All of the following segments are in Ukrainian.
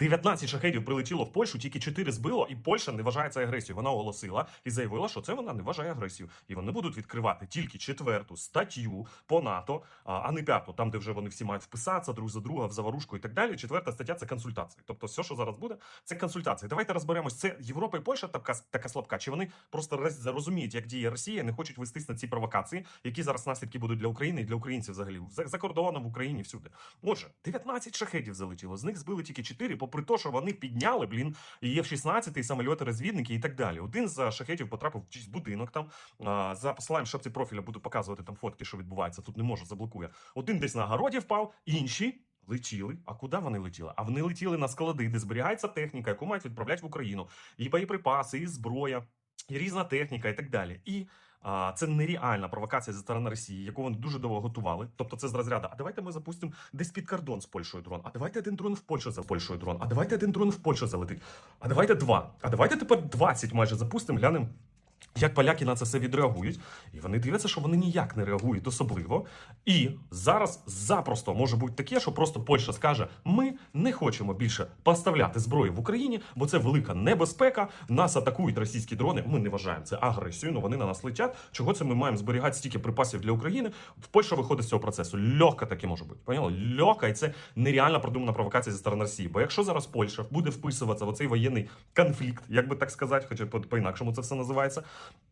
19 шахедів прилетіло в Польщу, тільки 4 збило, і Польща не вважає це агресією. Вона оголосила і заявила, що це вона не вважає агресією. І вони будуть відкривати тільки четверту статтю по НАТО, а не п'яту, там, де вже вони всі мають вписатися друг за друга в заварушку і так далі. Четверта стаття це консультації. Тобто, все, що зараз буде, це консультації. Давайте розберемось. Це Європа і Польща така, така слабка. Чи вони просто роз- розуміють, як діє Росія, не хочуть вестись на ці провокації, які зараз наслідки будуть для України і для українців взагалі за, за кордоном в Україні всюди. Отже, 19 шахедів залетіло. З них збили тільки 4, попри те, що вони підняли, блін, є в 16 і самольоти розвідники і так далі. Один з шахетів потрапив в чийсь будинок там. За посиланням шапці профіля буду показувати там фотки, що відбувається. Тут не можу, заблокує. Один десь на городі впав, інші. Летіли. А куди вони летіли? А вони летіли на склади, де зберігається техніка, яку мають відправляти в Україну. І боєприпаси, і зброя, і різна техніка, і так далі. І а, це нереальна провокація зі сторони Росії, яку вони дуже довго готували. Тобто, це з розряду. А давайте ми запустимо десь під кордон з Польщею дрон. А давайте один дрон в Польщу за Польщею дрон. А давайте один дрон в Польщу залетить. А давайте два. А давайте тепер 20 майже запустимо, глянемо. Як поляки на це все відреагують, і вони дивляться, що вони ніяк не реагують особливо. І зараз запросто може бути таке, що просто Польща скаже: ми не хочемо більше поставляти зброю в Україні, бо це велика небезпека. Нас атакують російські дрони. Ми не вважаємо це агресією. Ну вони на нас летять. Чого це ми маємо зберігати стільки припасів для України? В Польща виходить з цього процесу. Легко таке може бути. Поняли? Легко, і це нереально продумана провокація зі сторони Росії. Бо якщо зараз Польща буде вписуватися в оцей воєнний конфлікт, як би так сказати, хоча по- по-інакшому це все називається,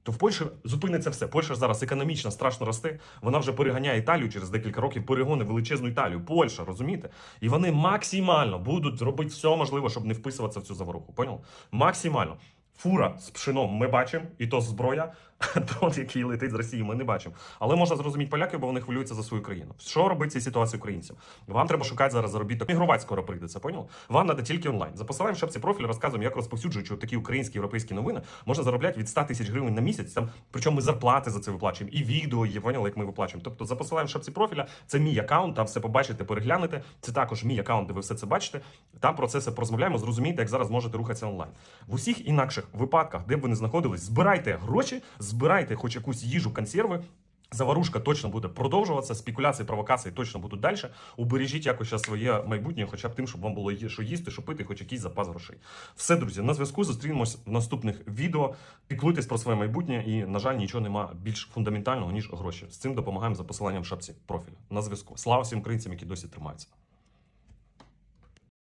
то в Польщі зупиниться все. Польща зараз економічно страшно росте. Вона вже переганяє Італію через декілька років, перегони величезну Італію. Польща, розумієте? І вони максимально будуть робити все можливе, щоб не вписуватися в цю заворуху. Понял? Максимально. Фура з пшеном ми бачимо, і то зброя, дрон, який летить з Росії, ми не бачимо. Але можна зрозуміти поляків, бо вони хвилюються за свою країну. Що робить в цій ситуації українцям? Вам треба шукати зараз заробіток. Мігрувати скоро прийдеться, понял? Вам треба тільки онлайн. За посиланням шапці профіль розказуємо, як розповсюджуючи такі українські європейські новини, можна заробляти від 100 тисяч гривень на місяць. Там причому ми зарплати за це виплачуємо, і відео є, поняли, як ми виплачуємо. Тобто за посиланням шапці профіля це мій аккаунт, там все побачите, переглянете. Це також мій аккаунт, де ви все це бачите. Там про це все порозмовляємо, зрозумієте, як зараз можете рухатися онлайн. В усіх інакших випадках, де б ви не знаходились, збирайте гроші, збирайте хоч якусь їжу, консерви. Заварушка точно буде продовжуватися, спекуляції, провокації точно будуть далі. Убережіть якось своє майбутнє, хоча б тим, щоб вам було що їсти, що пити, хоч якийсь запас грошей. Все, друзі, на зв'язку зустрінемось в наступних відео. Піклуйтесь про своє майбутнє, і, на жаль, нічого нема більш фундаментального, ніж гроші. З цим допомагаємо за посиланням в шапці профілю. На зв'язку. Слава всім українцям, які досі тримаються.